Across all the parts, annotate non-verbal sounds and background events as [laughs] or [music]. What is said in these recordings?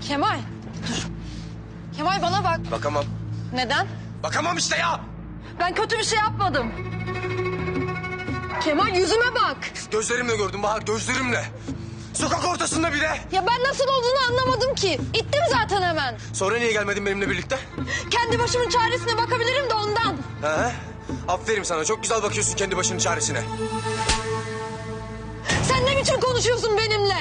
Kemal. Dur. Kemal bana bak. Bakamam. Neden? Bakamam işte ya. Ben kötü bir şey yapmadım. Kemal yüzüme bak. Gözlerimle gördüm Bahar gözlerimle. Sokak ortasında bir de. Ya ben nasıl olduğunu anlamadım ki. İttim zaten hemen. Sonra niye gelmedin benimle birlikte? Kendi başımın çaresine bakabilirim de ondan. He? Aferin sana çok güzel bakıyorsun kendi başının çaresine. Sen ne biçim konuşuyorsun benimle?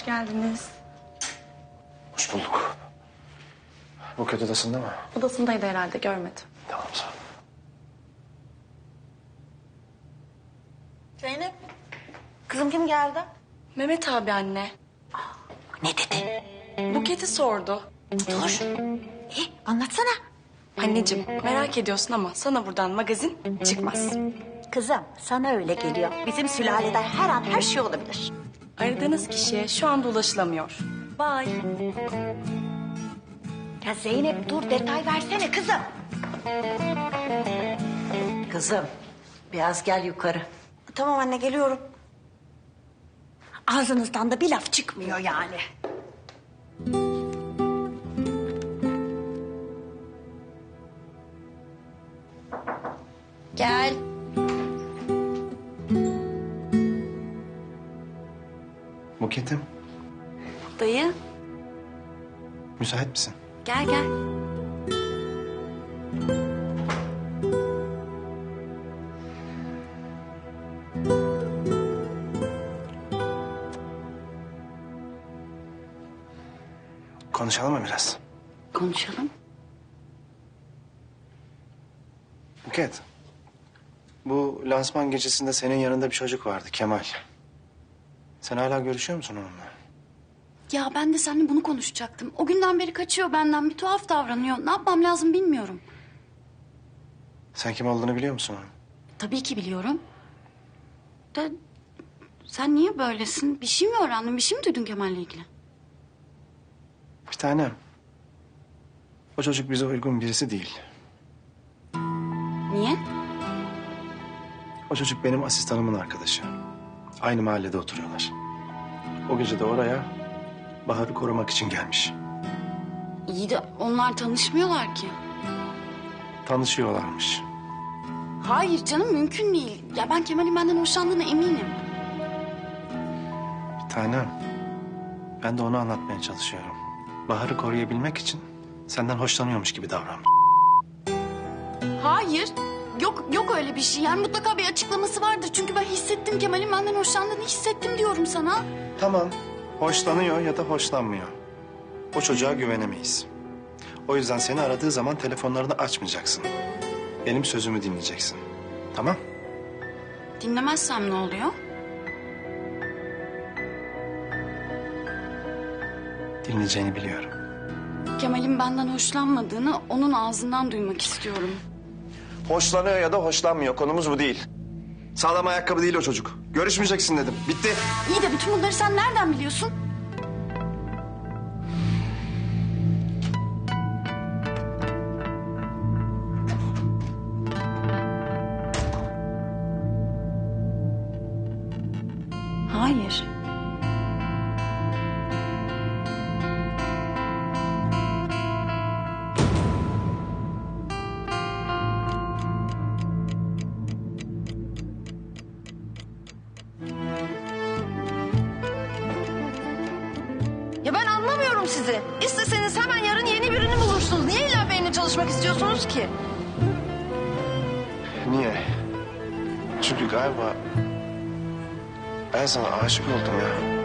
Hoş geldiniz. Hoş bulduk. Buket odasında mı? Odasındaydı herhalde görmedim. Tamam sağ ol. Zeynep. Kızım kim geldi? Mehmet abi anne. Ne dedi? Buket'i sordu. Dur. E, anlatsana. Anneciğim merak ediyorsun ama sana buradan magazin çıkmaz. Kızım sana öyle geliyor. Bizim sülalede her an her şey olabilir. Aradığınız kişiye şu anda ulaşılamıyor. Bye. Ya Zeynep dur detay versene kızım. Kızım biraz gel yukarı. Tamam anne geliyorum. Ağzınızdan da bir laf çıkmıyor yani. Buket'im Dayı müsait misin? gel gel. Konuşalım mı biraz? Konuşalım. Buket. Bu lansman gecesinde senin yanında bir çocuk vardı Kemal. Sen hala görüşüyor musun onunla? Ya ben de seninle bunu konuşacaktım. O günden beri kaçıyor benden. Bir tuhaf davranıyor. Ne yapmam lazım bilmiyorum. Sen kim olduğunu biliyor musun onun? Tabii ki biliyorum. Da sen niye böylesin? Bir şey mi öğrendin? Bir şey mi duydun Kemal'le ilgili? Bir tanem. O çocuk bize uygun birisi değil. Niye? O çocuk benim asistanımın arkadaşı. Aynı mahallede oturuyorlar. O gece de oraya Bahar'ı korumak için gelmiş. İyi de onlar tanışmıyorlar ki. Tanışıyorlarmış. Hayır canım mümkün değil. Ya ben Kemal'in benden hoşlandığına eminim. Bir tanem. Ben de onu anlatmaya çalışıyorum. Bahar'ı koruyabilmek için senden hoşlanıyormuş gibi davranmış. Hayır. Yok yok öyle bir şey. Yani mutlaka bir açıklaması vardır. Çünkü ben hissettim Kemal'in benden hoşlandığını hissettim diyorum sana. Tamam. Hoşlanıyor ya da hoşlanmıyor. O çocuğa güvenemeyiz. O yüzden seni aradığı zaman telefonlarını açmayacaksın. Benim sözümü dinleyeceksin. Tamam? Dinlemezsem ne oluyor? Dinleyeceğini biliyorum. Kemal'in benden hoşlanmadığını onun ağzından duymak istiyorum. Hoşlanıyor ya da hoşlanmıyor. Konumuz bu değil. Sağlam ayakkabı değil o çocuk. Görüşmeyeceksin dedim. Bitti. İyi de bütün bunları sen nereden biliyorsun? Hayır. Ya ben anlamıyorum sizi. İsteseniz hemen yarın yeni birini bulursunuz. Niye illa benimle çalışmak istiyorsunuz ki? Niye? Çünkü galiba ben sana aşık oldum ya.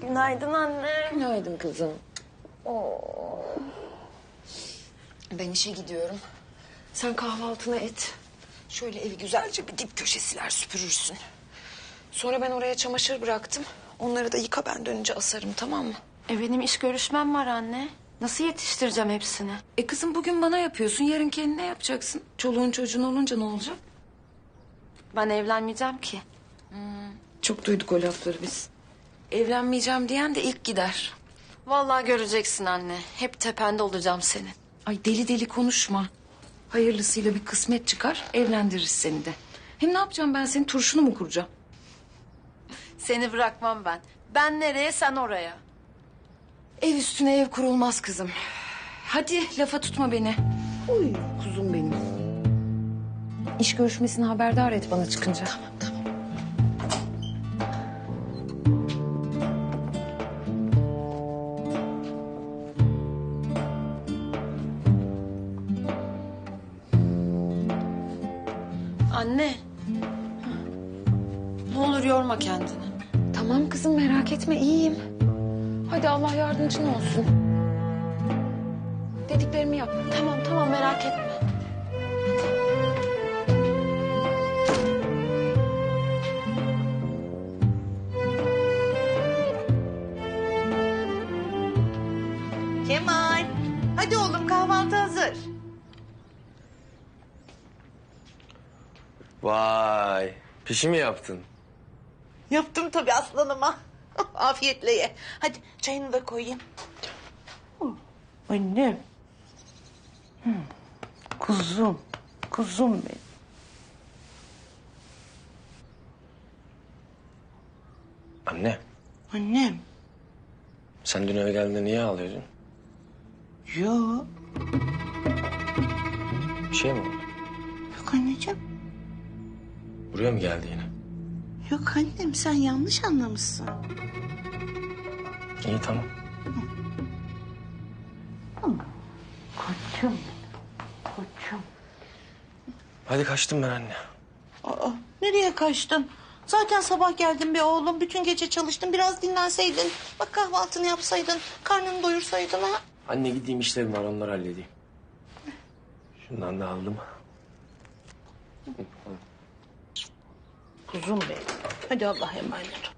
Günaydın anne. Günaydın kızım. Oh. Ben işe gidiyorum. Sen kahvaltını et. Şöyle evi güzelce bir dip köşesiler süpürürsün. Sonra ben oraya çamaşır bıraktım. Onları da yıka ben dönünce asarım tamam mı? E benim iş görüşmem var anne. Nasıl yetiştireceğim hepsini? E kızım bugün bana yapıyorsun. Yarın kendine yapacaksın. Çoluğun çocuğun olunca ne olacak? Ben evlenmeyeceğim ki. Çok duyduk o lafları biz. Evlenmeyeceğim diyen de ilk gider. Vallahi göreceksin anne. Hep tepende olacağım senin. Ay deli deli konuşma. Hayırlısıyla bir kısmet çıkar, evlendiririz seni de. Hem ne yapacağım ben senin turşunu mu kuracağım? Seni bırakmam ben. Ben nereye sen oraya. Ev üstüne ev kurulmaz kızım. Hadi lafa tutma beni. Uy kuzum benim. İş görüşmesini haberdar et bana çıkınca. Tamam tamam. Anne. Ne olur yorma kendini. Tamam kızım merak etme iyiyim. Hadi Allah yardımcın olsun. Dediklerimi yap. Tamam tamam merak etme. Kemal. Hadi oğlum kahvaltı hazır. Vay. Pişi mi yaptın? Yaptım tabii aslanıma. [laughs] Afiyetle ye. Hadi çayını da koyayım. Annem. Hı. Kuzum. Kuzum benim. Anne. Annem. Sen dün eve geldiğinde niye ağlıyordun? Yok. Bir şey mi oldu? Yok anneciğim. Buraya mı geldi yine? Yok annem sen yanlış anlamışsın. İyi tamam. Koçum. Koçum. Hadi kaçtım ben anne. Aa, nereye kaçtın? Zaten sabah geldim be oğlum. Bütün gece çalıştın. Biraz dinlenseydin. Bak kahvaltını yapsaydın. Karnını doyursaydın ha. Anne gideyim işlerim var onları halledeyim. Şundan da aldım. Kuzum benim. Hadi Allah'a emanet ol.